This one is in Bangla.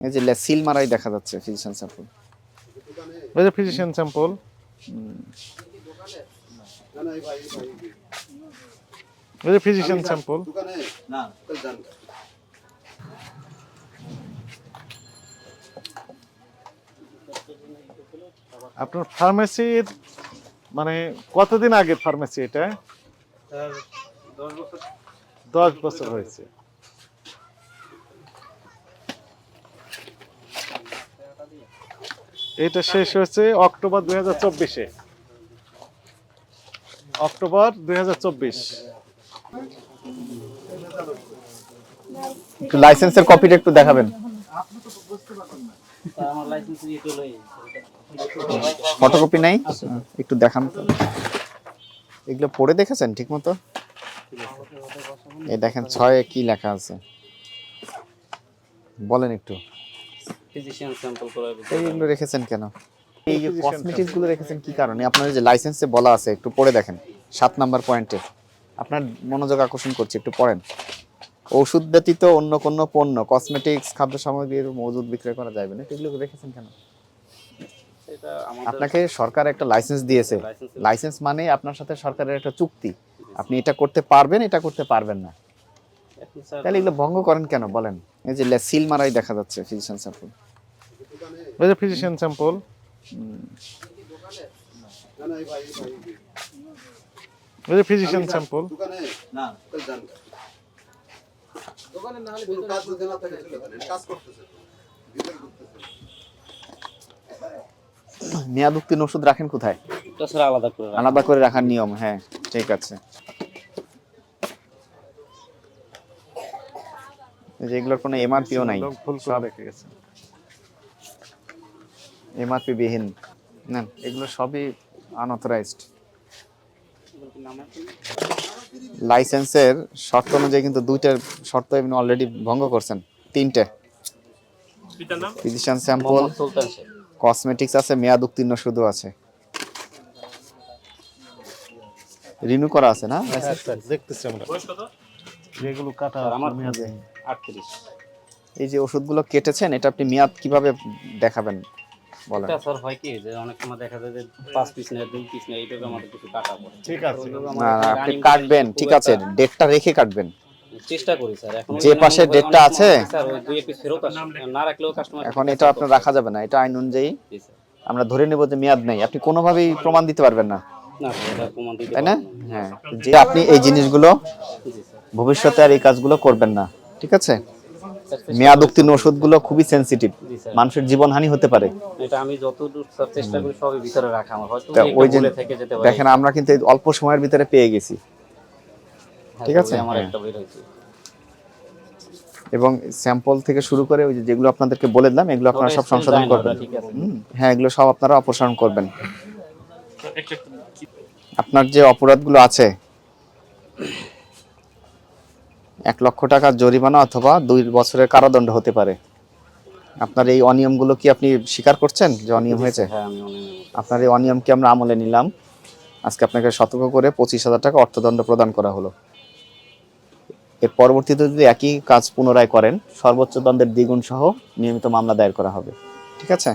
এই যে সিল মারাই দেখা যাচ্ছে ফিজিশিয়ান স্যাম্পল ওই যে ফিজিশিয়ান স্যাম্পল ওই যে ফিজিশিয়ান স্যাম্পল আপনার ফার্মেসির মানে কতদিন আগে ফার্মেসি এটা? দশ বছর হয়েছে। এটা শেষ হয়েছে অক্টোবর দুই হাজার চব্বিশে। অক্টোবর দুই হাজার চব্বিশ। লাইসেন্সের কপিটা একটু দেখাবেন। ফটোকপি নাই? একটু দেখান। তো এগুলো পড়ে দেখেছেন ঠিক মতো এই দেখেন, ছয় কি লেখা আছে? বলেন একটু। ফিজিশিয়ান স্যাম্পল করার এইগুলো রেখেছেন কেন? এই যে কসমেটিক্সগুলো রেখেছেন কি কারণে? আপনার যে লাইসেন্সে বলা আছে একটু পড়ে দেখেন। সাত নাম্বার পয়েন্টে আপনার মনোযোগ আকর্ষণ করছে একটু পড়েন। ওষুধ ব্যতীত অন্য কোনো পণ্য কসমেটিক্স খাদ্য সামগ্রীর মজুদ বিক্রয় করা যাবে না এগুলো রেখেছেন কেন? আপনাকে সরকার একটা লাইসেন্স দিয়েছে। লাইসেন্স মানে আপনার সাথে সরকারের একটা চুক্তি। আপনি এটা করতে পারবেন এটা করতে পারবেন না। তাহলে এগুলো ভঙ্গ করেন কেন? বলেন। এই যে সিল মারাই দেখা যাচ্ছে ফিজিশিয়ান স্যাম্পল ওই যে ফিজিশিয়ান স্যাম্পল ওই যে ফিজিশিয়ান স্যাম্পল মেয়াদ উত্তীর্ণ ওষুধ রাখেন কোথায়? আলাদা করে আলাদা করে রাখার নিয়ম হ্যাঁ ঠিক আছে। এই যে এগুলোর কোনো এমআরপিও নাই করে রেখে গেছে। এমআরপি বিহীন না এগুলো সবই আনঅথরাইজড লাইসেন্সের শর্ত অনুযায়ী কিন্তু দুইটার শর্ত আপনি অলরেডি ভঙ্গ করছেন। তিনটে। ফিজিশিয়ান স্যাম্পল কসমেটিক্স আছে মেয়াদ উত্তীর্ণ শুধু আছে। রিনিউ করা আছে না? দেখতেছি আমরা। যেগুলো কাটা আমার মেয়াদ আটত্রিশ এই যে ওষুধগুলো কেটেছেন এটা আপনি মেয়াদ কীভাবে দেখাবেন? বলেন। এটা স্যার হয় কি যে অনেক সময় দেখা যায় যে পাঁচ পিস নেয় দুই পিস নেয় এইটাকে আমাদের কিছু কাটা পড়ে। ঠিক আছে। না আপনি কাটবেন ঠিক আছে ডেটটা রেখে কাটবেন। চেষ্টা করি স্যার এখন যে পাশে ডেটটা আছে? স্যার ওই দুই পিস ফেরত আসে না রাখলেও কাস্টমার এখন এটা আপনার রাখা যাবে না এটা আইন অনুযায়ী আমরা ধরে নেব যে মেয়াদ নেই আপনি কোনোভাবেই প্রমাণ দিতে পারবেন না। না স্যার এটা প্রমাণ দিতে তাই না? না। হ্যাঁ যে আপনি এই জিনিসগুলো জি স্যার। ভবিষ্যতে আর এই কাজগুলো করবেন না। ঠিক আছে? মেয়াদ উত্তীর্ণ ওষুধগুলো খুবই সেনসিটিভ মানুষের জীবনহানি হতে পারে। এটা আমি যতদূর চেষ্টা করি সবই ভিতরে রাখা আমার। হয়তো ওই যে থেকে যেতে পারে। দেখেন আমরা কিন্তু এই অল্প সময়ের ভিতরে পেয়ে গেছি। হ্যাঁ, ঠিক আছে? আমার। একটা বের হয়েছে এবং স্যাম্পল থেকে শুরু করে ওই যেগুলো আপনাদেরকে বলে দিলাম এগুলো আপনারা সব সংশোধন করবেন। হ্যাঁ এগুলো সব আপনারা অপসারণ করবেন। আপনার যে অপরাধগুলো আছে এক লক্ষ টাকা জরিমানা অথবা দুই বছরের কারাদণ্ড হতে পারে। আপনার এই অনিয়মগুলো কি আপনি স্বীকার করছেন যে অনিয়ম হয়েছে? হ্যাঁ আপনার এই অনিয়মকে আমরা আমলে নিলাম? আজকে আপনাকে সতর্ক করে পঁচিশ হাজার টাকা অর্থদণ্ড প্রদান করা হলো। এর পরবর্তীতে যদি একই কাজ পুনরায় করেন সর্বোচ্চ দণ্ডের দ্বিগুণ সহ নিয়মিত মামলা দায়ের করা হবে। ঠিক আছে?